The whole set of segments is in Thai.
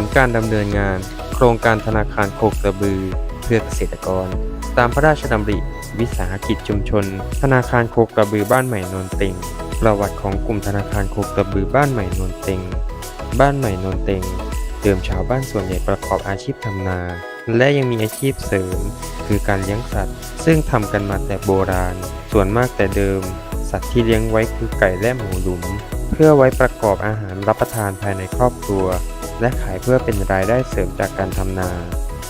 ลการดำเนินงาน โครงการธนาคารโคกระบือ เพื่อเกษตรกร ตามพระราชดำริ วิสาหกิจชุมชน ธนาคารโคกระบือบ้านใหม่นนเต็งประวัติของกลุ่มธนาคารโคกระบือบ้านใหม่นนเต็งบ้านใหม่นนเต็งเดิมชาวบ้านส่วนใหญ่ประกอบอาชีพทำนา และยังมีอาชีพเสริม คือการเลี้ยงสัตว์ ซึ่งทำกันมาแต่โบราณ ส่วนมากแต่เดิม สัตว์ที่เลี้ยงไว้คือไก่และหมูหลุม เพื่อไว้ประกอบอาหารรับประทานภายในครอบครัว และขายเพื่อเป็นรายได้เสริมจากการทำนา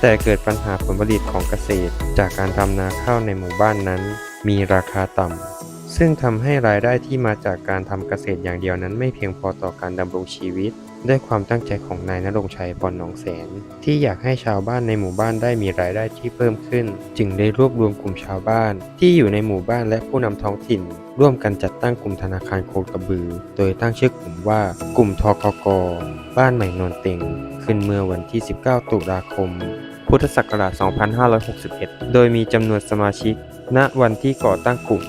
แต่เกิดปัญหาผลผลิตของเกษตร จากการทำนาข้าวในหมู่บ้านนั้น มีราคาต่ำ ซึ่งทำให้รายได้ที่มาจากการทำเกษตรอย่างเดียวนั้นไม่เพียงพอต่อการดำรงชีวิต ด้วยความตั้งใจของนายนรงชัยพรหนองแสน ที่อยากให้ชาวบ้านในหมู่บ้านได้มีรายได้ที่เพิ่มขึ้น จึงได้รวบรวมกลุ่มชาวบ้าน ที่อยู่ในหมู่บ้านและผู้นำท้องถิ่น ร่วมกันจัดตั้งกลุ่มธนาคารโคกระบือ โดยตั้งชื่อกลุ่มว่ากลุ่มทกก บ้านใหม่นนเต็งขึ้นเมื่อวันที่ 19 ตุลาคม พุทธศักราช 2561 โดยมีจำนวนสมาชิก ณ วันที่ก่อตั้งกลุ่ม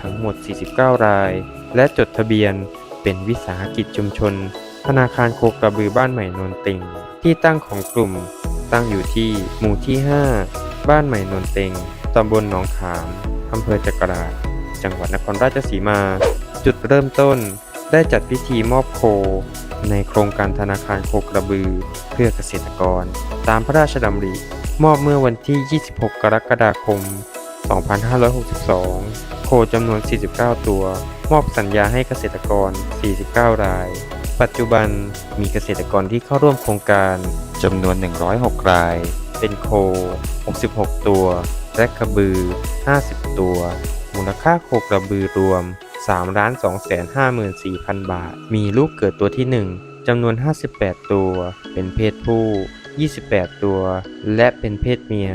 ทั้งหมด 49 ราย และจดทะเบียนเป็นวิสาหกิจชุมชน ธนาคารโคกระบือบ้านใหม่นนเต็งที่ตั้งของกลุ่มตั้งอยู่ที่หมู่ที่ 5 บ้านใหม่นนเต็งตำบลหนองขามอำเภอจักราช จังหวัดนครราชสีมา จุดเริ่มต้นได้จัดพิธีมอบโค ในโครงการธนาคารโคกระบือ เพื่อเกษตรกร ตามพระราชดำริ มอบเมื่อวันที่ 26 กรกฎาคม 2562 โคจำนวน 49 ตัว มอบสัญญาให้เกษตรกร 49 ราย ปัจจุบันมีเกษตรกรที่เข้าร่วมโครงการจำนวน 106 ราย เป็นโค 66 ตัว และกระบือ 50 ตัว มูลค่าโคกระบือรวม 3 2 5 4 0 0 0 บาท มีลูกเกิดตัวที่ 1จำนวน 58 ตัว เป็นเพศผู้ 28 ตัว และเป็นเพศเมีย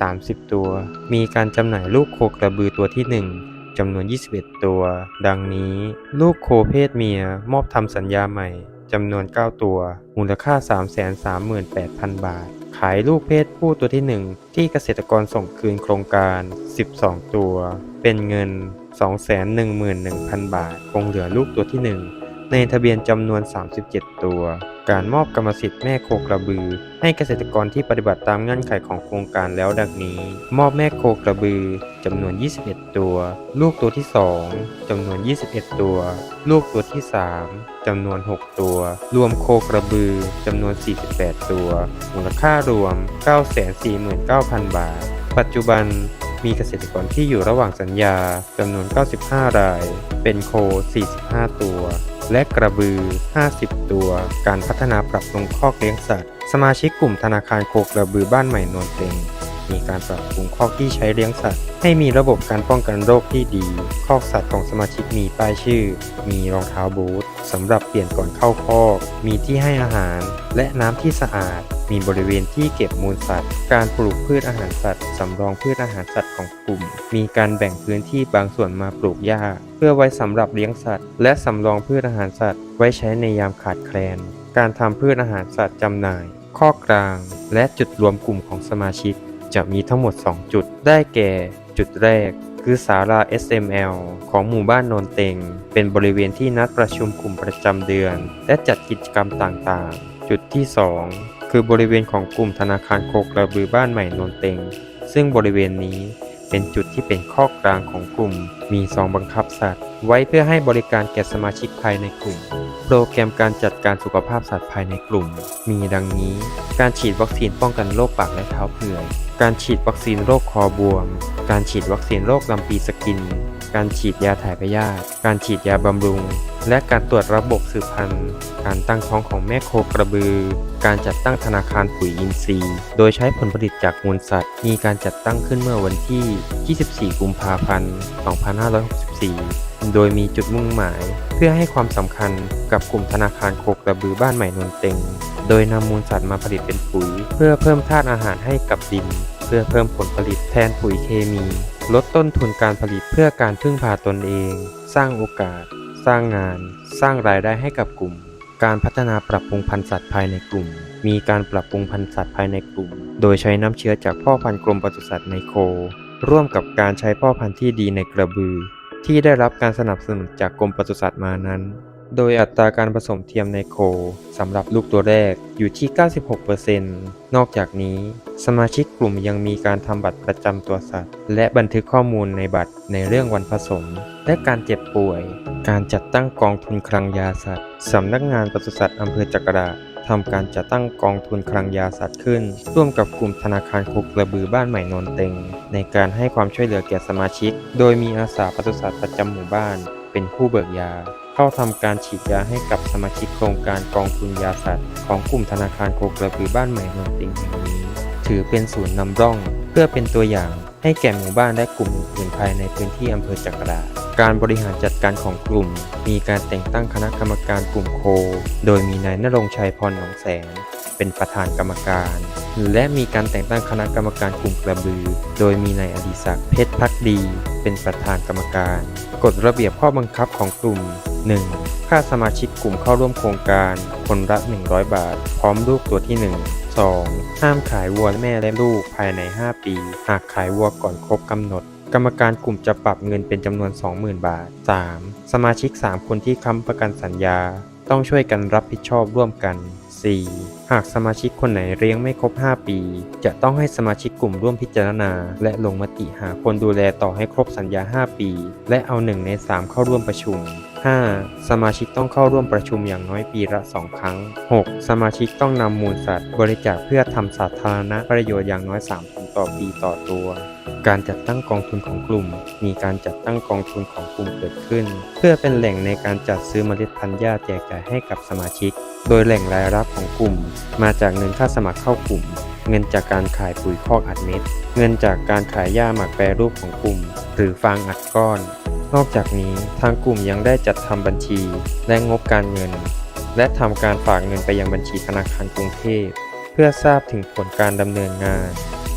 30 ตัว มีการจำหน่ายลูกโคกระบือตัวที่ 1จำนวน 21 ตัว ดังนี้ ลูกโคเพศเมียมอบทำสัญญาใหม่ จำนวน 9 ตัว มูลค่า 338,000 บาท ขายลูกเพศผู้ตัวที่ 1 ที่เกษตรกรส่งคืนโครงการ 12 ตัว เป็นเงิน 211,000 บาท คงเหลือลูกตัวที่ 1 ในทะเบียนจำนวน 37 ตัว การมอบกรรมสิทธิ์แม่โคกระบือ ให้เกษตรกรที่ปฏิบัติตามเงื่อนไขของโครงการแล้วดังนี้ มอบแม่โคกระบือจำนวน 21 ตัว ลูกตัวที่ 2จำนวน 21 ตัว ลูกตัวที่ 3จำนวน 6 ตัว รวมโคกระบือจำนวน 48 ตัว มูลค่ารวม 949,000 บาท ปัจจุบันมีเกษตรกรที่อยู่ระหว่างสัญญาจำนวน 95 ราย เป็นโค 45 ตัว และกระบือ 50 ตัว การพัฒนาปรับปรุงคอกเลี้ยงสัตว์ สมาชิกกลุ่มธนาคารโคกระบือบ้านใหม่นนเต็งมีการปรับปรุงคอกที่ใช้เลี้ยงสัตว์ ให้มีระบบการป้องกันโรคที่ดี คอกสัตว์ของสมาชิกมีป้ายชื่อ มีรองเท้าบูท สำหรับเปลี่ยนก่อนเข้าคอก มีที่ให้อาหาร และน้ำที่สะอาด มีบริเวณที่เก็บมูลสัตว์ การปลูกพืชอาหารสัตว์สำรองพืชอาหารสัตว์ของกลุ่ม มีการแบ่งพื้นที่บางส่วนมาปลูกหญ้า เพื่อไว้สำหรับเลี้ยงสัตว์ และสำรองพืชอาหารสัตว์ ไว้ใช้ในยามขาดแคลน การทำพืชอาหารสัตว์จำหน่าย ข้อกลาง และจุดรวมกลุ่มของสมาชิก จะมีทั้งหมด 2 จุด ได้แก่ จุดแรก คือศาลา SML ของหมู่บ้านโนนเต็ง เป็นบริเวณที่นัดประชุมกลุ่มประจำเดือน และจัดกิจกรรมต่างๆ จุดที่ 2 คือบริเวณของกลุ่มธนาคารโคกระบือบ้านใหม่โนนเต็ง ซึ่งบริเวณนี้ เป็นจุดที่เป็นข้อกลางของกลุ่ม มีซองบังคับสัตว์ ไว้เพื่อให้บริการแก่สมาชิกภายในกลุ่ม โปรแกรมการจัดการสุขภาพสัตว์ภายในกลุ่ม มีดังนี้ การฉีดวัคซีนป้องกันโรคปากและเท้าเปื่อย การฉีดวัคซีนโรคคอบวม การฉีดวัคซีนโรคลำปีสกิน การฉีดยาถ่ายพยาธิการฉีดยาบำรุง และการตรวจระบบสืบพันธุ์ การตั้งท้องของแม่โคกระบือ การจัดตั้งธนาคารปุ๋ยอินทรีย์ โดยใช้ผลผลิตจากมูลสัตว์ มีการจัดตั้งขึ้นเมื่อวันที่ 24 กุมภาพันธ์ 2564โดยมีจุดมุ่งหมาย เพื่อให้ความสำคัญกับกลุ่มธนาคารโคกระบือบ้านใหม่นนเต็ง โดยนำมูลสัตว์มาผลิตเป็นปุ๋ย เพื่อเพิ่มธาตุอาหารให้กับดิน เพื่อเพิ่มผลผลิตแทนปุ๋ยเคมี ลดต้นทุนการผลิตเพื่อการพึ่งพาตนเอง สร้างโอกาส สร้างงาน สร้างรายได้ให้กับกลุ่ม การพัฒนาปรับปรุงพันธุ์สัตว์ภายในกลุ่ม มีการปรับปรุงพันธุ์สัตว์ภายในกลุ่ม โดยใช้น้ำเชื้อจากพ่อพันธุ์กรมปศุสัตว์ในโค ร่วมกับการใช้พ่อพันธุ์ที่ดีในกระบือ ที่ได้รับการสนับสนุนจากกรมปศุสัตว์มานั้น โดยอัตราการผสมเทียมในโคสำหรับลูกตัวแรกอยู่ที่ 96%นอกจากนี้ สมาชิกกลุ่มยังมีการทำบัตรประจำตัวสัตว์ และบันทึกข้อมูลในบัตรในเรื่องวันผสม และการเจ็บป่วย การจัดตั้งกองทุนคลังยาสัตว์สำนักงานปศุสัตว์อำเภอจักราทำการจัดตั้งกองทุนคลังยาสัตว์ขึ้น ร่วมกับกลุ่มธนาคารโคกระบือบ้านใหม่นนเต็ง ในการให้ความช่วยเหลือแก่สมาชิก โดยมีอาสาปศุสัตว์ประจำหมู่บ้าน เป็นผู้เบิกยา เข้าทำการฉีดยาให้กับสมาชิกโครงการกองทุนยาสัตว์ ของกลุ่มธนาคารโคกระบือบ้านใหม่นนติงแห่งนี้ ถือเป็นศูนย์นำร่อง เพื่อเป็นตัวอย่างให้แก่หมู่บ้านและกลุ่มอื่นภายในพื้นที่อำเภอจักราการบริหารจัดการของกลุ่ม มีการแต่งตั้งคณะกรรมการกลุ่มโค โดยมีนายนรงชัยพรหนองแสง เป็นประธานกรรมการ และมีการแต่งตั้งคณะกรรมการกลุ่มกระบือ โดยมีนายอดิศักดิ์เพชรพักดี เป็นประธานกรรมการ กฎระเบียบข้อบังคับของกลุ่ม 1. ค่าสมาชิกกลุ่มเข้าร่วมโครงการ คนละ 100 บาท พร้อมลูกตัวที่ 1 2. ห้ามขายวัวแม่และลูกภายใน 5 ปี หากขายวัวก่อนครบกำหนด กรรมการกลุ่มจะปรับเงินเป็นจำนวน 20,000 บาท 3. สมาชิก 3 คนที่ค้ำประกันสัญญา ต้องช่วยกันรับผิดชอบร่วมกัน 4. หากสมาชิกคนไหนเลี้ยงไม่ครบ 5 ปี จะต้องให้สมาชิกกลุ่มร่วมพิจารณา และลงมติหาคนดูแลต่อให้ครบสัญญา 5 ปี และเอา 1 ใน 3 เข้าร่วมประชุม 5. สมาชิกต้องเข้าร่วมประชุมอย่างน้อยปีละ 2 ครั้ง 6. สมาชิกต้องนำมูลสัตว์ บริจาคเพื่อทำสาธารณประโยชน์อย่างน้อย3ถุง ต่อปีต่อตัว การจัดตั้งกองทุนของกลุ่ม มีการจัดตั้งกองทุนของกลุ่มเกิดขึ้น เพื่อเป็นแหล่งในการจัดซื้อเมล็ดพันธุ์หญ้าแจกจ่ายให้กับสมาชิก โดยแหล่งรายรับของกลุ่ม มาจากเงินค่าสมัครเข้ากลุ่ม เงินจากการขายปุ๋ยคอกอัดเม็ด เงินจากการขายหญ้าหมักแปรรูปของกลุ่ม หรือฟางอัดก้อน นอกจากนี้ทางกลุ่มยังได้จัดทำบัญชี และงบการเงิน และทำการฝากเงินไปยังบัญชีธนาคารกรุงเทพเพื่อทราบถึงผลการดำเนินงาน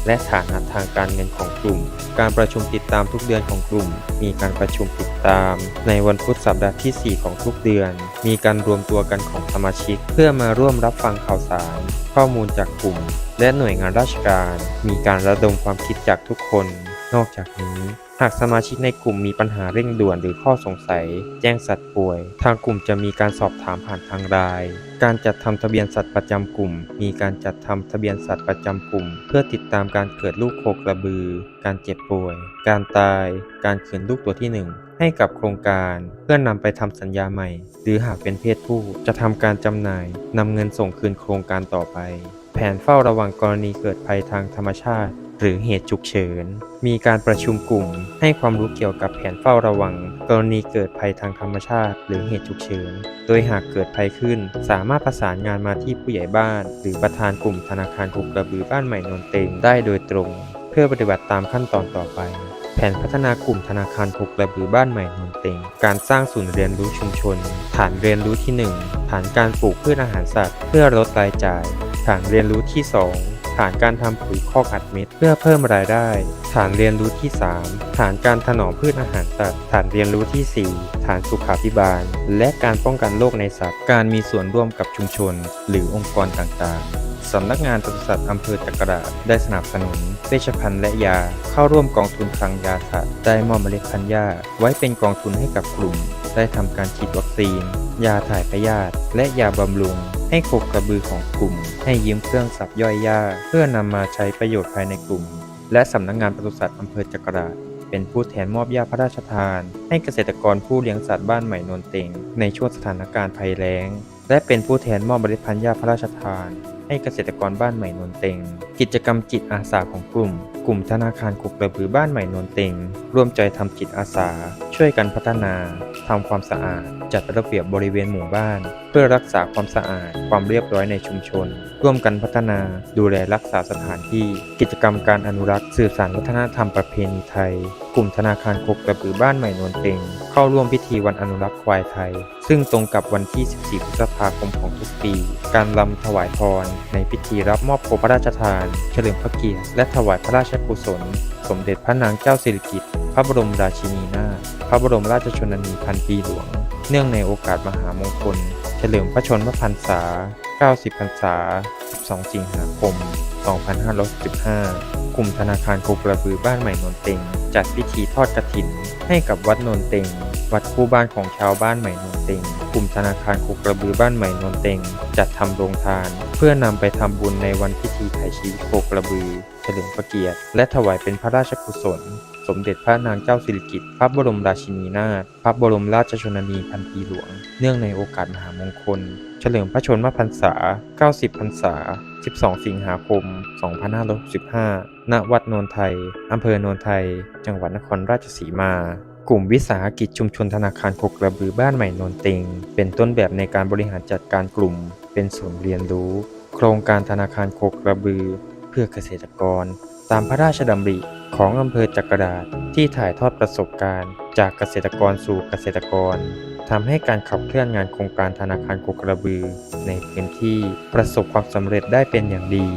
และฐานะทางการเงินของกลุ่ม การประชุมติดตามทุกเดือนของกลุ่ม มีการประชุมติดตาม ในวันพุธสัปดาห์ที่ 4 ของทุกเดือน มีการรวมตัวกันของสมาชิก เพื่อมาร่วมรับฟังข่าวสาร ข้อมูลจากกลุ่ม และหน่วยงานราชการ มีการระดมความคิดจากทุกคน นอกจากนี้ หากสมาชิกในกลุ่มมีปัญหาเร่งด่วนหรือข้อสงสัย แจ้งสัตว์ป่วย ทางกลุ่มจะมีการสอบถามผ่านทางไลน์การจัดทำทะเบียนสัตว์ประจำกลุ่ม มีการจัดทำทะเบียนสัตว์ประจำกลุ่ม เพื่อติดตามการเกิดลูกโคกระบือ การเจ็บป่วย การตาย การคืนลูกตัวที่หนึ่งให้กับโครงการเพื่อนำไปทำสัญญาใหม่ หรือหากเป็นเพศผู้จะทำการจำหน่ายนำเงินส่งคืนโครงการต่อไป แผนเฝ้าระวังกรณีเกิดภัยทางธรรมชาติ หรือเหตุฉุกเฉิน มีการประชุมกลุ่ม ให้ความรู้เกี่ยวกับแผนเฝ้าระวัง กรณีเกิดภัยทางธรรมชาติ หรือเหตุฉุกเฉิน โดยหากเกิดภัยขึ้น สามารถประสานงานมาที่ผู้ใหญ่บ้าน หรือประธานกลุ่มธนาคารกุกกระบือบ้านใหม่นนเต็งได้โดยตรง เพื่อปฏิบัติตามขั้นตอนต่อไปแผนพัฒนากลุ่มธนาคารคุกระบือบ้านใหม่นนเต็ง การสร้างศูนย์เรียนรู้ชุมชน ฐานเรียนรู้ที่ 1 ฐานการปลูกพืชอาหารสัตว์ เพื่อลดรายจ่าย ฐานเรียนรู้ที่ 2านการทำปุ๋ยคอกอัดเม็ดเพื่อเพิ่มรายได้ ฐานเรียนรู้ที่ 3 ฐานการถนอมพืชอาหารสัตว์ ฐานเรียนรู้ที่ 4 ฐานสุขาภิบาล และการป้องกันโรคในสัตว์ การมีส่วนร่วมกับชุมชน หรือองค์กรต่างๆสำนักงานปศุสัตว์อำเภอจักราได้สนับสนุนเวชภัณฑ์และยา เข้าร่วมกองทุนคลังยาสัตว์ได้มอบเมล็ดพันธุ์หญ้าไว้เป็นกองทุนให้กับกลุ่ม ได้ทำการฉีดวัคซีน ยาถ่ายพยาธิและยาบำรุง ให้โคกระบือของกลุ่ม ให้ยืมเครื่องสับย่อยหญ้า เพื่อนำมาใช้ประโยชน์ภายในกลุ่ม และสำนักงานปศุสัตว์อำเภอจักราชเป็นผู้แทนมอบยาพระราชทาน ให้เกษตรกรผู้เลี้ยงสัตว์บ้านใหม่นนเต็งในช่วงสถานการณ์ภัยแล้ง และเป็นผู้แทนมอบเมล็ดพันธุ์หญ้าพระราชทาน ให้เกษตรกรบ้านใหม่นนเต็ง กิจกรรมจิตอาสาของกลุ่ม กลุ่มธนาคารกุกระบือบ้านใหม่นนเต็ง ร่วมใจทำจิตอาสา ช่วยกันพัฒนา ทำความสะอาด จัดระเบียบบริเวณหมู่บ้าน เพื่อรักษาความสะอาด ความเรียบร้อยในชุมชน ร่วมกันพัฒนา ดูแลรักษาสถานที่ กิจกรรมการอนุรักษ์สื่อสารวัฒนธรรมประเพณีไทย กลุ่มธนาคารคกกระบือบ้านใหม่นวนเต็ง เข้าร่วมพิธีวันอนุรักษ์ควายไทย ซึ่งตรงกับวันที่ 14 พฤษภาคมของทุกปี การลำถวายพร ในพิธีรับมอบโคพระราชทาน เฉลิมพระเกียรติและถวายพระราชกุศล สมเด็จพระนางเจ้าสิริกิติ์พระบรมราชินีนาถพระบรมราชชนนีพันปีหลวง เนื่องในโอกาสมหามงคล เฉลิมพระชนมพรรษา 90 พรรษา 12 สิงหาคม 2515 กลุ่มธนาคารโคกระบือบ้านใหม่นนเต็ง จัดพิธีทอดกฐิน ให้กับวัดนนเต็ง วัดคู่บ้านของชาวบ้านใหม่นนเต็ง มธนาคารโคกระบือบ้านใหม่นนเต็ง จัดทำโรงทาน เพื่อนำไปทำบุญในวันพิธีไถ่ชีวิตโคกระบือ เฉลิมพระเกียรติ และถวายเป็นพระราชกุศล สมเด็จพระนางเจ้าสิริกิติ์พระบรมราชินีนาถพระบรมราชชนนีพันปีหลวง เนื่องในโอกาสมหามงคล เฉลิมพระชนมพรรษา 90 พรรษา 12 สิงหาคม 2565 ณ วัดโนนไทยอำเภอโนนไทย จังหวัดนครราชสีมา กลุ่มวิสาหกิจชุมชนธนาคารโคกระบือบ้านใหม่นนต็งเป็นต้นแบบในการบริหารจัดการกลุ่ม เป็นศูนย์เรียนรู้ โครงการธนาคารโคกระบือ เพื่อเกษตรกร ตามพระราชดำริของอำเภอจักราชที่ถ่ายทอดประสบการณ์ จากเกษตรกรสู่เกษตรกรทำให้การขับเคลื่อนงานโครงการธนาคารโคกระบือ ในพื้นที่ประสบความสำเร็จได้เป็นอย่างดี